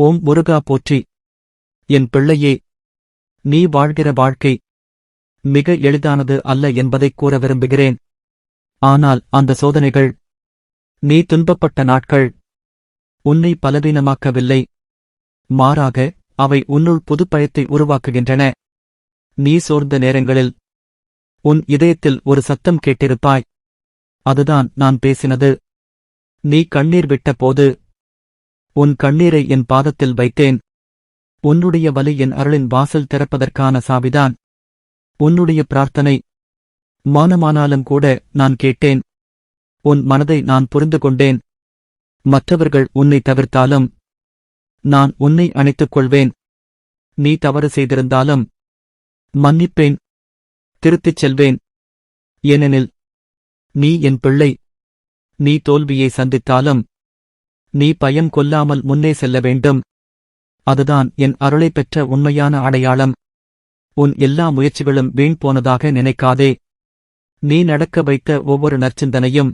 ஓம் முருகா போற்றி. என் பிள்ளையே நீ வாழ்கிற வாழ்க்கை மிக எளிதானது அல்ல என்பதைக் கூற விரும்புகிறேன். ஆனால் அந்த சோதனைகள் நீ துன்பப்பட்ட நாட்கள் உன்னை பலவீனமாக்கவில்லை. மாறாக அவை உன்னுள் புதுப்பயத்தை உருவாக்குகின்றன. நீ சோர்ந்த நேரங்களில் உன் இதயத்தில் ஒரு சத்தம் கேட்டிருப்பாய். அதுதான் நான் பேசினது. நீ கண்ணீர் விட்ட போது உன் கண்ணீரை என் பாதத்தில் வைத்தேன். உன்னுடைய வலி என் அருளின் வாசல் திறப்பதற்கான சாவிதான். உன்னுடைய பிரார்த்தனை. மானமானாலும் கூட நான் கேட்டேன். உன் மனதை நான் புரிந்து கொண்டேன். மற்றவர்கள் உன்னை தவிர்த்தாலும் நான் உன்னை அணைத்துக் கொள்வேன். நீ தவறு செய்திருந்தாலும் மன்னிப்பேன். திருத்திச் செல்வேன். ஏனெனில் நீ என் பிள்ளை. நீ தோல்வியை சந்தித்தாலும் நீ பயம் கொல்லாமல் முன்னே செல்ல வேண்டும். அதுதான் என் அருளை பெற்ற உண்மையான அடையாளம். உன் எல்லா முயற்சிகளும் வீண் போனதாக நினைக்காதே. நீ நடக்க வைத்த ஒவ்வொரு நற்சிந்தனையும்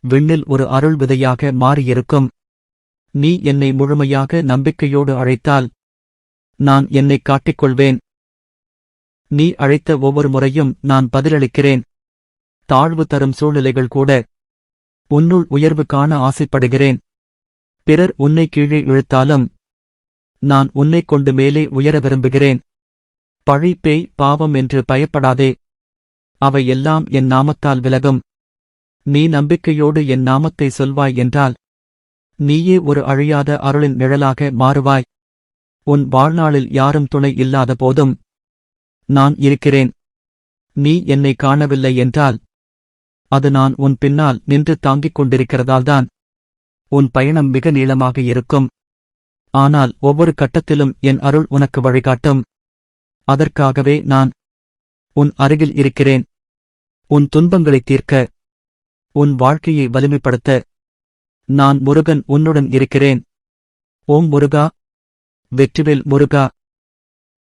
விண்ணில் ஒரு அருள் விதையாக மாறியிருக்கும். நீ என்னை முழுமையாக நம்பிக்கையோடு அழைத்தால் நான் என்னைக் காட்டிக்கொள்வேன். நீ அழைத்த ஒவ்வொரு முறையும் நான் பதிலளிக்கிறேன். தாழ்வு தரும் சூழ்நிலைகள் கூட உன்னுள் உயர்வு காண ஆசைப்படுகிறேன். பிறர் உன்னை கீழே இழுத்தாலும் நான் உன்னைக் கொண்டு மேலே உயர விரும்புகிறேன். பழிப்பேய் பாவம் என்று பயப்படாதே. அவை எல்லாம் என் நாமத்தால் விலகும். நீ நம்பிக்கையோடு என் நாமத்தை சொல்வாய் என்றால் நீயே ஒரு அழியாத அருளின் நிழலாக மாறுவாய். உன் வாழ்நாளில் யாரும் துணை இல்லாத போதும் நான் இருக்கிறேன். நீ என்னை காணவில்லை என்றால் அது நான் உன் பின்னால் நின்று தாங்கிக் கொண்டிருக்கிறதால்தான். உன் பயணம் மிக நீளமாக இருக்கும். ஆனால் ஒவ்வொரு கட்டத்திலும் என் அருள் உனக்கு வழிகாட்டும். அதற்காகவே நான் உன் அருகில் இருக்கிறேன். உன் துன்பங்களைத் தீர்க்க உன் வாழ்க்கையை வலிமைப்படுத்த நான் முருகன் உன்னுடன் இருக்கிறேன். ஓம் முருகா வெற்றிவேல் முருகா.